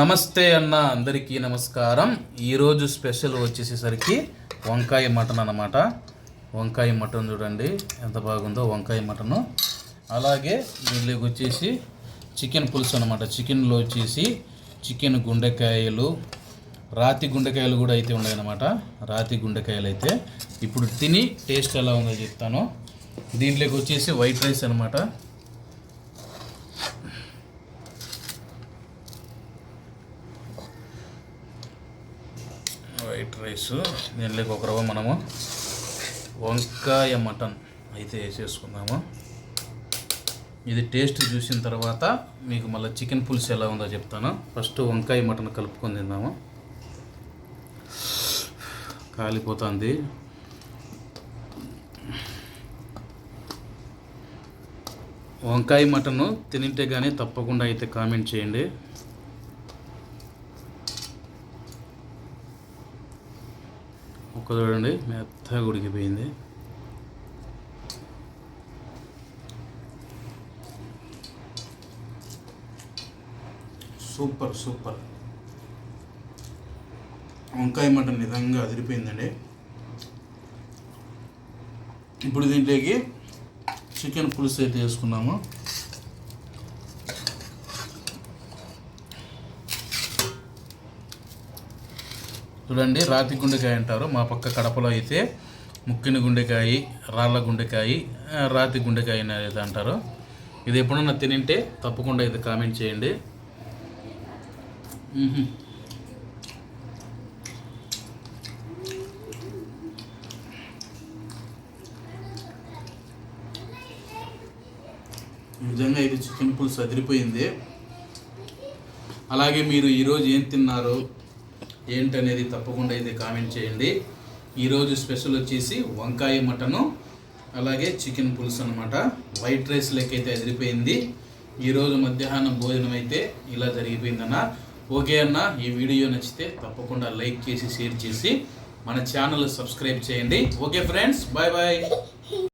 నమస్తే అన్న అందరికీ నమస్కారం. ఈరోజు స్పెషల్ వచ్చేసేసరికి వంకాయ మటన్ అన్నమాట. వంకాయ మటన్ చూడండి ఎంత బాగుందో వంకాయ మటను. అలాగే దీనిలోకి వచ్చేసి చికెన్ పులుసు అనమాట చికెన్లో వచ్చేసి చికెన్ గుండెకాయలు రాతి గుండెకాయలు కూడా అయితే ఉన్నాయన్నమాట. రాతి గుండెకాయలు అయితే. ఇప్పుడు తిని టేస్ట్ ఎలా ఉందో చెప్తాను. దీంట్లోకి వచ్చేసి వైట్ రైస్ అనమాట వైట్ రైస్ దీనిలోకి ఒక రవ్వ మనము వంకాయ మటన్ అయితే వేసేసుకుందాము. ఇది టేస్ట్ చూసిన తర్వాత మీకు మళ్ళీ చికెన్ పులుసు ఎలా ఉందో చెప్తాను. ఫస్ట్ వంకాయ మటన్ కలుపుకొని తిందాము. కాలిపోతుంది. వంకాయ మటన్ తినింటే కానీ తప్పకుండా అయితే కామెంట్ చేయండి. ఒక్క చూడండి మెత్తగా ఉడికిపోయింది సూపర్ సూపర్. వంకాయ మటన్ నిజంగా అదిరిపోయిందండి. ఇప్పుడు దీంట్లోకి చికెన్ పులుసు అయితే వేసుకున్నాము. చూడండి రాతి గుండెకాయ అంటారు. మా పక్క కడపలో అయితే ముక్కిన గుండెకాయ రాళ్ళ గుండెకాయ రాతి గుండెకాయ అనేది అంటారు. ఇది ఎప్పుడన్నా తినింటే తప్పకుండా ఇది కామెంట్ చేయండి. నిజంగా ఇది చికెన్ పులుసు అదిరిపోయింది. అలాగే మీరు ఈరోజు ఏం తిన్నారు? ఏంటనేది తప్పకుండా అయితే కామెంట్ చేయండి. ఈరోజు స్పెషల్ వచ్చేసి వంకాయ మటను అలాగే చికెన్ పులుసు అనమాట వైట్ రైస్ లెక్కైతే అదిరిపోయింది. ఈరోజు మధ్యాహ్నం భోజనం అయితే ఇలా జరిగిపోయిందన్న. ఓకే అన్న ఈ వీడియో నచ్చితే తప్పకుండా లైక్ చేసి షేర్ చేసి మన ఛానల్ సబ్స్క్రైబ్ చేయండి. Okay friends bye bye.